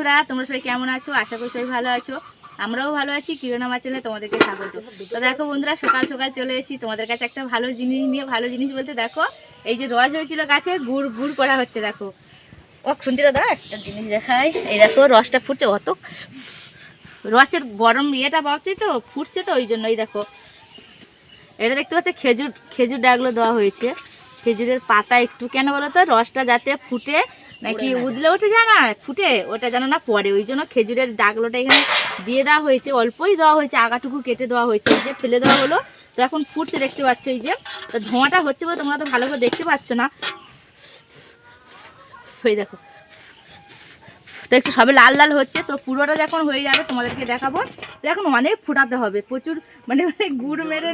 বন্ধুরা, তোমরা সবাই কেমন আছো? আশা করি সবাই ভালো আছো। আমরাও ভালো আছি। কিরণ আমার চ্যানেলে তোমাদেরকে স্বাগত। তো দেখো বন্ধুরা, সকাল সকাল চলে এসেছি। তোমাদের কাছে একটা ভালো জিনিস নিয়ে, ভালো জিনিস বলতে দেখো, এই যে রস হয়েছিল গাছে, গুড় গুড় করা হচ্ছে, দেখো। ও খুন্তিটা দাও একটা জিনিস দেখাই। এই দেখো, রসটা ফুটছে অত রসের গরম ইয়েটা পাচ্ছি তো, ফুটছে তো, ওই জন্য, এই দেখো। এটা দেখতে পাচ্ছ, খেজুর খেজুর ডাগলো দেওয়া হয়েছে। খেজুরের পাতা একটু, কেন বলো তো? রসটা যাতে ফুটে নাকি উদলে ওঠে যায় না ফুটে। ওটা যেন না পরে ওই জন্য খেজুরের ডাগলোটা এখানে দিয়ে দেওয়া হয়েছে। অল্পই দেওয়া হয়েছে। আগাটুকু কেটে দেওয়া হয়েছে। এই যে ফেলে দেওয়া হলো তো এখন ফুটছে দেখতে পাচ্ছ এই যে। তো ধোঁয়াটা হচ্ছে বলে তোমরা তো ভালো করে দেখতে পাচ্ছ না। হয়ে দেখো। তো একটু সবে লাল লাল হচ্ছে, তো পুরোটা যখন হয়ে যাবে তোমাদেরকে দেখাবো। তো এখন অনেক ফুটাতে হবে, প্রচুর মানে মানে গুড় মেরে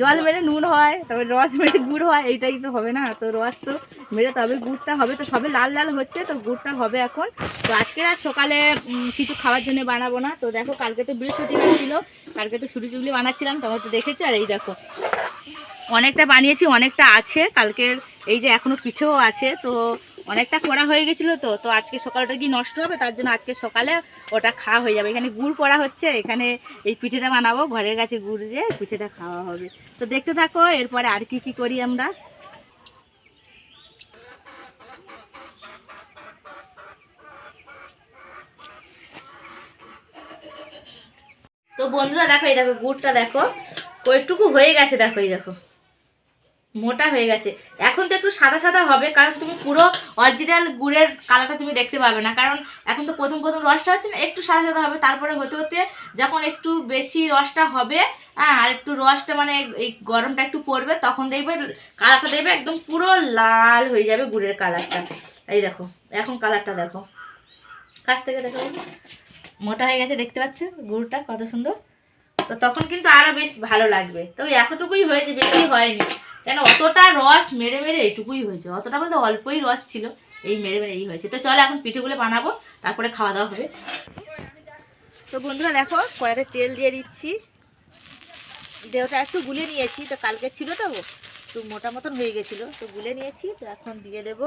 জল মেরে নুন হয় তবে রস মেরে গুড় হয়, এইটাই তো হবে না, তো রস তো মেরে তবে গুড়টা হবে, তো সবে লাল লাল হচ্ছে, তো গুড়টা হবে এখন। তো আজকে আর সকালে কিছু খাওয়ার জন্য বানাবো না, তো দেখো কালকে তো বৃহস্পতিবার ছিল, কালকে তো সুরি চুগলি বানাচ্ছিলাম, তোমরা তো দেখেছ, আর এই দেখো। অনেকটা বানিয়েছি, অনেকটা আছে, কালকের এই যে এখনও পিঠেও আছে, তো অনেকটা করা হয়ে গেছিল তো তো আজকে সকালটা কি নষ্ট হবে? তার জন্য আজকে সকালে ওটা খাওয়া হয়ে যাবে। এখানে গুড় করা হচ্ছে, এখানে এই পিঠেটা বানাবো, ঘরের কাছে গুড় দিয়ে পিঠেটা খাওয়া হবে। তো দেখতে থাকো, এরপরে আর কি কি করি আমরা? তো বন্ধুরা, দেখো, এই দেখো, গুড়টা দেখো কয়েকটুকু হয়ে গেছে, দেখো, এই দেখো। মোটা হয়ে গেছে। এখন তো একটু সাদা সাদা হবে, কারণ তুমি পুরো অরিজিনাল গুড়ের কালারটা তুমি দেখতে পাবে না। কারণ এখন তো প্রথম প্রথম রসটা হচ্ছে না, একটু সাদা সাদা হবে, তারপরে হতে হতে যখন একটু বেশি রসটা হবে হ্যাঁ আর একটু রসটা মানে এই গরমটা একটু পড়বে, তখন দেখবে কালারটা দেখবে একদম পুরো লাল হয়ে যাবে গুড়ের কালারটা এই দেখো, এখন কালারটা দেখো। কাছ থেকে দেখো। মোটা হয়ে গেছে, দেখতে পাচ্ছ? গুড়টা কত সুন্দর। তো তখন কিন্তু আরও বেশ ভালো লাগবে। তো এতটুকুই হয়েছে, বেশি হয়নি। কেন অতটা রস মেরে মেরে এইটুকুই হয়েছে। অতটা বলতে অল্পই রস ছিল, এই মেরে মেরে এই হয়েছে। তো চলো এখন পিঠেগুলো বানাবো, তারপরে খাওয়া দাওয়া হবে। তো বন্ধুরা দেখো, কড়াইতে তেল দিয়ে দিচ্ছি। দেহটা একটু গুলে নিয়েছি, তো কালকে ছিল তো তো মোটা মতন হয়ে গেছিল। তো গুলে নিয়েছি, তো এখন দিয়ে দেবো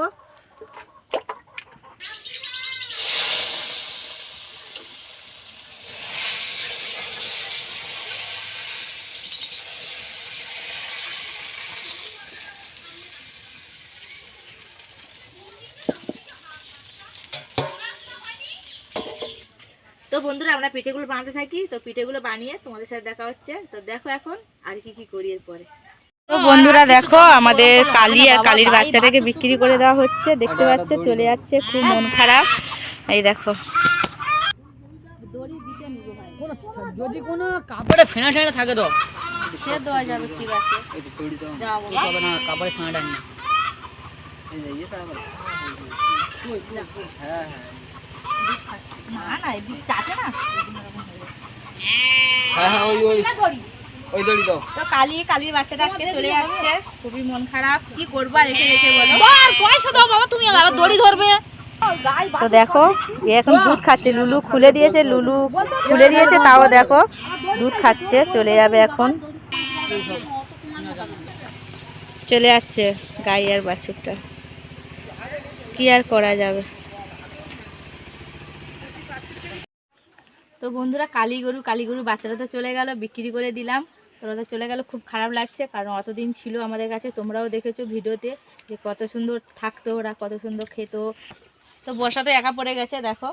তো বন্ধুরা আমরা পিঠেগুলো বানাতে থাকি তো পিঠেগুলো বানিয়ে তোমাদের সাথে দেখা হচ্ছে। তো দেখো এখন আর কি কি করি এরপরে। তো বন্ধুরা দেখো আমাদের কালি আর কালির বাচ্চাটাকে বিক্রি করে দেওয়া হচ্ছে। দেখতে পাচ্ছে চলে যাচ্ছে খুব মন খারাপ। এই দেখো। যদি কোনো কাপড়ে ফেনা ঠেনা থাকে তো। সে দেওয়া যাবে ঠিক আছে। কাপড়ে ফেনাটা নিয়ে না না চাটে না? হ্যাঁ হ্যাঁ ওই ওই ওই দড়ি দাও। তো কালি কালির বাচ্চাটা আজকে চলে যাচ্ছে খুবই মন খারাপ। কি করব রেখে রেখে বলো? পয়সা দাও বাবা তুমি আবার দড়ি ধরবে। তো দেখো এ এখন দুধ খাচ্ছে। লুলু খুলে দিয়েছে লুলু খুলে দিয়েছে তাও দেখো দুধ খাচ্ছে চলে যাবে এখন। চলে যাচ্ছে গাই আর বাছুরটা। কি আর করা যাবে? তো বন্ধুরা, কালী গরু কালী গরু বাচ্চারা তো চলে গেল, বিক্রি করে দিলাম। তোরা তো চলে গেল, খুব খারাপ লাগছে, কারণ অতদিন ছিল আমাদের কাছে, তোমরাও দেখেছ ভিডিওতে যে কত সুন্দর থাকতো ওরা, কত সুন্দর খেত। তো বর্ষা তো একা পড়ে গেছে, দেখো।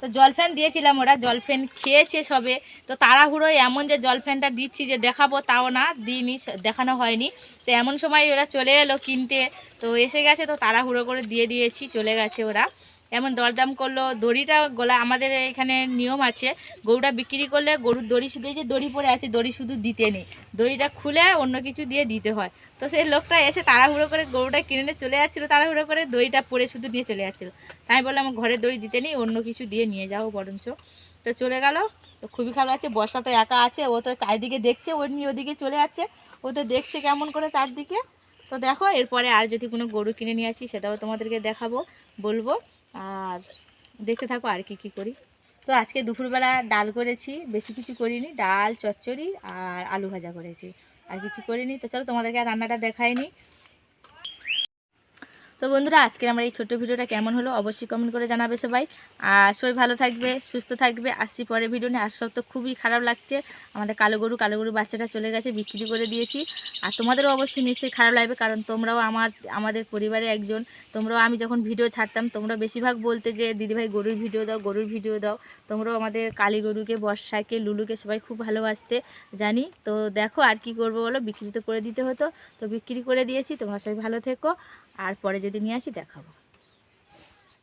তো জল ফ্যান দিয়েছিলাম ওরা, জল ফ্যান খেয়েছে সবে। তো তাড়াহুড়ো এমন যে জল ফ্যানটা দিচ্ছি যে দেখাবো, তাও না, দিইনি দেখানো হয়নি। তো এমন সময় ওরা চলে এলো কিনতে, তো এসে গেছে, তো তাড়াহুড়ো করে দিয়ে দিয়েছি, চলে গেছে ওরা। এমন দরদাম করল, দড়িটা গোলা, আমাদের এখানে নিয়ম আছে, গরুটা বিক্রি করলে গরুর দড়ি শুধু যে দড়ি পরে আছে, দড়ি শুধু দিতে নেই। দড়িটা খুলে অন্য কিছু দিয়ে দিতে হয়। তো সেই লোকটা এসে তাড়াহুড়ো করে গরুটা কিনে নিয়ে চলে যাচ্ছিল, তাড়াহুড়ো করে দড়িটা পরে শুধু নিয়ে চলে যাচ্ছিল। তাই বললাম, আমার ঘরের দড়ি দিতে নেই, অন্য কিছু দিয়ে নিয়ে যাও বরঞ্চ। তো চলে গেল। তো খুবই খারাপ লাগছে, বর্ষা তো একা আছে, ও তো চারিদিকে দেখছে, ও নিয়ে ওদিকে চলে যাচ্ছে, ও তো দেখছে কেমন করে চারদিকে। তো দেখো, এরপরে আর যদি কোনো গরু কিনে নিয়ে আসি, সেটাও তোমাদেরকে দেখাবো, বলব। আর দেখতে থাকো আর কি কি করি। তো আজকে দুপুরবেলা ডাল করেছি, বেশি কিছু করিনি, ডাল, চচ্চড়ি আর আলু ভাজা করেছি। আর কিছু করিনি, তো চলো তোমাদেরকে আর রান্নাটা দেখাইনি। তো বন্ধুরা, আজকের আমার এই ছোট্ট ভিডিওটা কেমন হলো অবশ্যই কমেন্ট করে জানাবে সবাই। আর সবাই ভালো থাকবে, সুস্থ থাকবে। আসছি পরে ভিডিও নিয়ে। আর সব তো খুবই খারাপ লাগছে। আমাদের কালো গরু কালো গরু বাচ্চাটা চলে গেছে, বিক্রি করে দিয়েছি। আর তোমাদেরও অবশ্যই নিশ্চয়ই খারাপ লাগবে, কারণ তোমরাও আমার, আমাদের পরিবারে একজন। তোমরাও আমি যখন ভিডিও ছাড়তাম, তোমরা বেশিরভাগ বলতে যে, দিদিভাই, গরুর ভিডিও দাও, গরুর ভিডিও দাও। তোমরাও আমাদের কালী গরুকে, বর্ষাকে, লুলুকে সবাই খুব ভালোবাসতে, জানি। তো দেখো আর কি করব বলো? বিক্রি তো করে দিতে হতো। তো বিক্রি করে দিয়েছি। তোমরা সবাই ভালো থেকো। আর পরে যদি নিয়ে আসি দেখাবো।